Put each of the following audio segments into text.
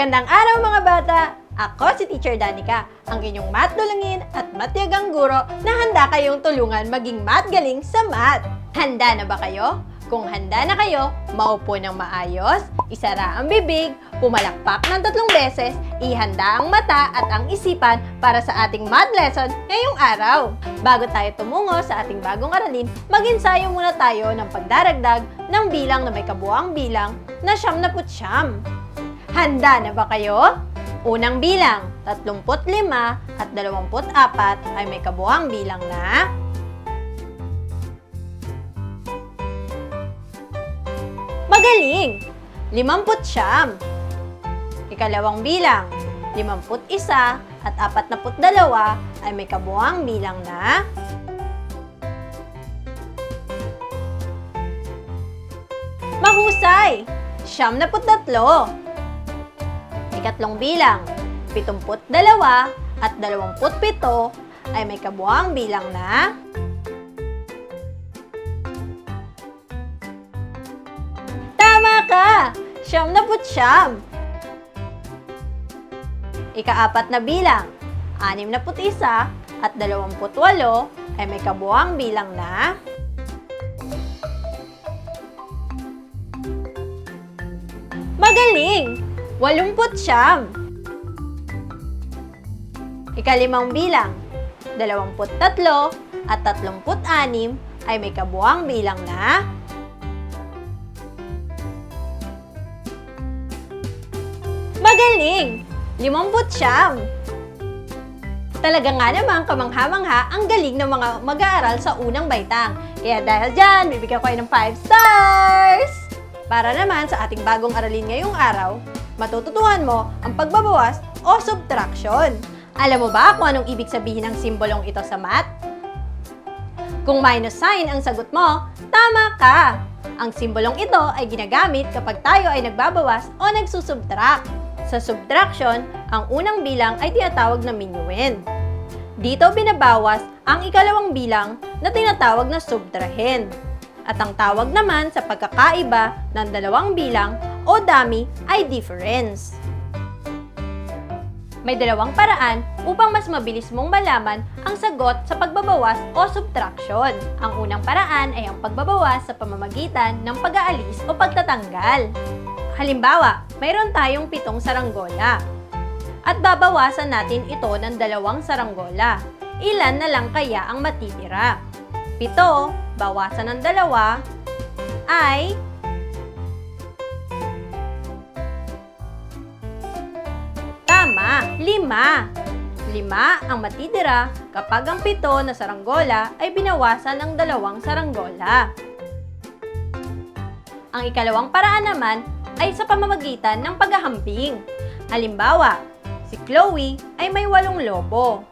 Magandang araw mga bata! Ako si Teacher Danica, ang inyong math dulungin at matyagang guro na handa kayong tulungan maging math galing sa math. Handa na ba kayo? Kung handa na kayo, maupo ng maayos, isara ang bibig, pumalakpak ng tatlong beses, ihanda ang mata at ang isipan para sa ating math lesson ngayong araw. Bago tayo tumungo sa ating bagong aralin, mag-ensayo muna tayo ng pagdaragdag ng bilang na may kabuang bilang na siyam na putsyam. Handa na ba kayo? Unang bilang, 35 at 24 ay may kabuang bilang na Magaling! 50 siyam. Ikalawang bilang, 51 at 42 ay may kabuang bilang na Mahusay! Siyam na tatlo. Ikatlong bilang, 72 at 27 ay may kabuang bilang na Tama ka! Siyam na siyam. Ikaapat na bilang, anim na isa at dalawamput walo ay may kabuang bilang na Magaling! Walumput siyam. Ikalimang bilang, dalawamput tatlo at tatlumput anim ay may kabuang bilang na Magaling! Limamput siyam. Talaga nga naman kamangha-mangha ang galing ng mga mag-aaral sa unang baitang. Kaya dahil dyan, bibigyan ko kayo ng 5 stars! Para naman sa ating bagong aralin ngayong araw, matututuhan mo ang pagbabawas o subtraction. Alam mo ba kung anong ibig sabihin ng simbolong ito sa math? Kung minus sign ang sagot mo, tama ka! Ang simbolong ito ay ginagamit kapag tayo ay nagbabawas o nagsusubtract. Sa subtraction, ang unang bilang ay tinatawag na minuend. Dito binabawas ang ikalawang bilang na tinatawag na subtrahen. At ang tawag naman sa pagkakaiba ng dalawang bilang o dami ay difference. May dalawang paraan upang mas mabilis mong malaman ang sagot sa pagbabawas o subtraction. Ang unang paraan ay ang pagbabawas sa pamamagitan ng pag-aalis o pagtatanggal. Halimbawa, mayroon tayong pitong saranggola. At babawasan natin ito ng dalawang saranggola. Ilan na lang kaya ang matitira? Pito, bawasan ng dalawa, ay Tama, lima. Lima ang matitira kapag ang pito na saranggola ay binawasan ng dalawang saranggola. Ang ikalawang paraan naman ay sa pamamagitan ng paghahambing. Halimbawa, si Chloe ay may walong lobo.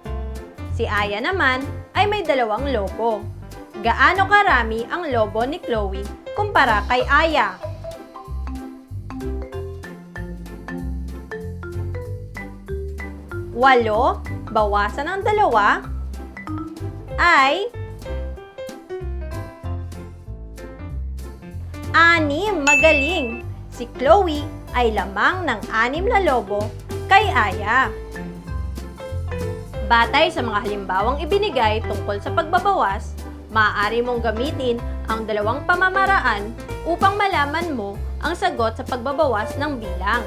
Si Aya naman ay may dalawang lobo. Gaano karami ang lobo ni Chloe kumpara kay Aya? Walo, bawasan ng dalawa, ay anim. Magaling! Si Chloe ay lamang ng anim na lobo kay Aya. Batay sa mga halimbawang ibinigay tungkol sa pagbabawas, maaari mong gamitin ang dalawang pamamaraan upang malaman mo ang sagot sa pagbabawas ng bilang.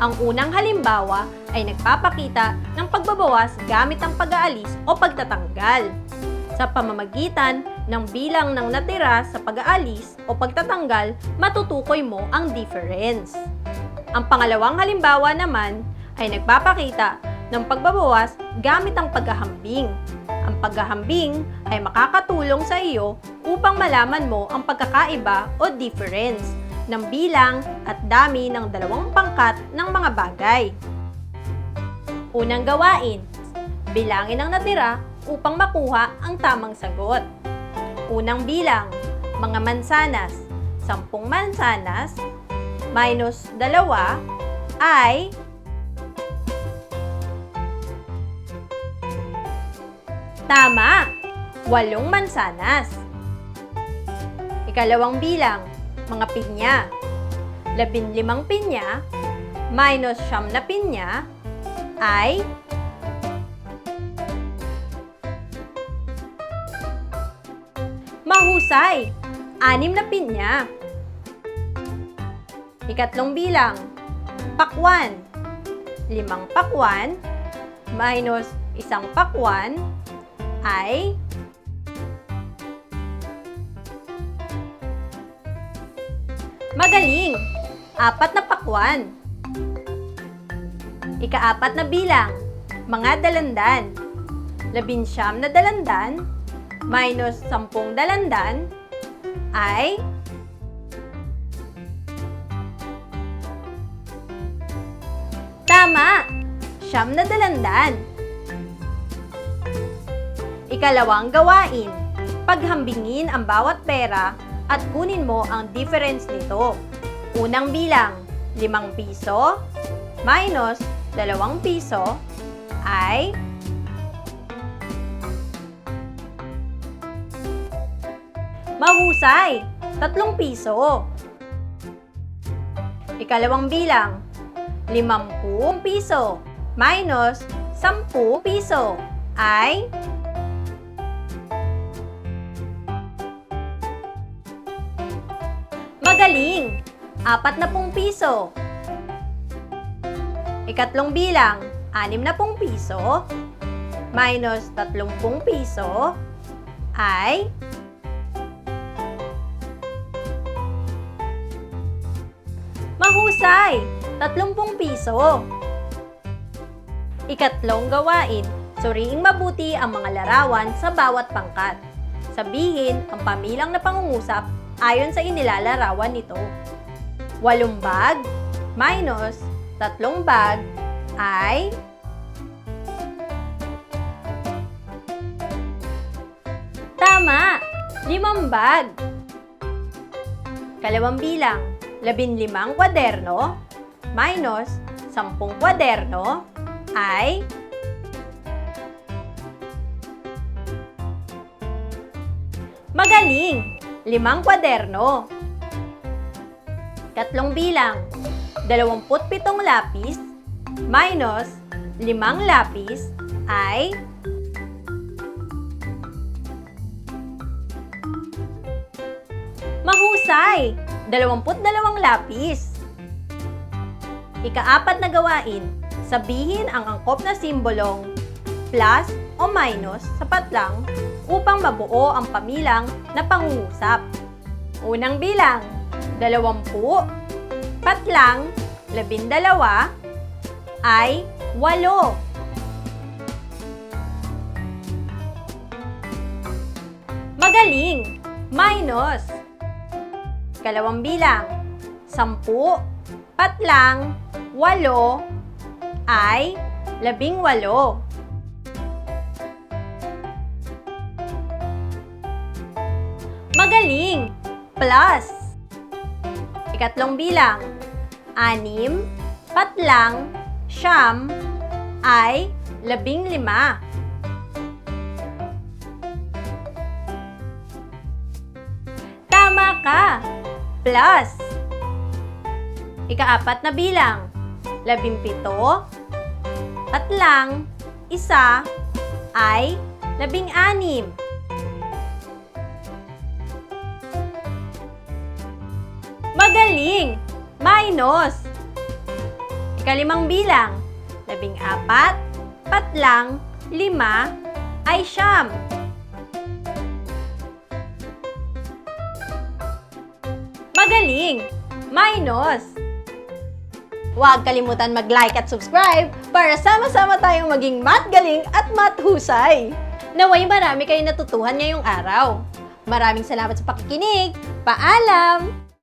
Ang unang halimbawa ay nagpapakita ng pagbabawas gamit ang pag-aalis o pagtatanggal. Sa pamamagitan ng bilang ng natira sa pag-aalis o pagtatanggal, matutukoy mo ang difference. Ang pangalawang halimbawa naman ay nagpapakita ng pagbabawas gamit ang paghahambing. Ang paghahambing ay makakatulong sa iyo upang malaman mo ang pagkakaiba o difference ng bilang at dami ng dalawang pangkat ng mga bagay. Unang gawain, bilangin ang natira upang makuha ang tamang sagot. Unang bilang, mga mansanas. Sampung mansanas minus dalawa ay Tama! Walong mansanas. Ikalawang bilang, mga pinya. Labinlimang pinya minus siyam na pinya ay mahusay. Anim na pinya. Ikatlong bilang. Pakwan. Limang pakwan minus isang pakwan ay Magaling! Apat na pakwan. Ikaapat na bilang, mga dalandan. Labinsyam na dalandan minus sampung dalandan ay Tama! Siyam na dalandan. Ikalawang gawain. Paghambingin ang bawat pera at kunin mo ang difference nito. Unang bilang, limang piso minus dalawang piso ay Mahusay! Tatlong piso. Ikalawang bilang, limampung piso minus sampu piso ay Magaling! Apat na pung piso. Ikatlong bilang, anim na pung piso minus tatlong pung piso ay Mahusay! 30 piso. Ikatlong gawain, suriing mabuti ang mga larawan sa bawat pangkat. Sabihin ang pamilang na pangungusap ayon sa inilalarawan nito. Walong bag minus tatlong bag ay Tama! Limang bag. Kalawang bilang, labinlimang kwaderno minus sampung kwaderno ay Magaling! Limang kwaderno. Tatlong bilang, dalawamput pitong lapis minus limang lapis ay Mahusay! 22 lapis. Ikaapat na gawain, sabihin ang angkop na simbolong plus o minus sapat lang upang mabuo ang pamilang na pangungusap. Unang bilang, 20, patlang, 12, ay 8. Magaling! Minus Kalawang bilang, sampu, patlang, walo, ay labing walo. Magaling! Plus. Ikatlong bilang, anim, patlang, siyam, ay labing lima. Tama ka! Plus. Ikaapat na bilang. Labimpito. Patlang. Isa. Ay labing anim. Magaling! Minus. Ikalimang bilang. Labing apat. Patlang. Lima. Ay siyam. Magaling! Minus! Huwag kalimutan mag-like at subscribe para sama-sama tayong maging mat galing at mat husay. Naway marami kayong natutuhan ngayong araw. Maraming salamat sa pakikinig. Paalam!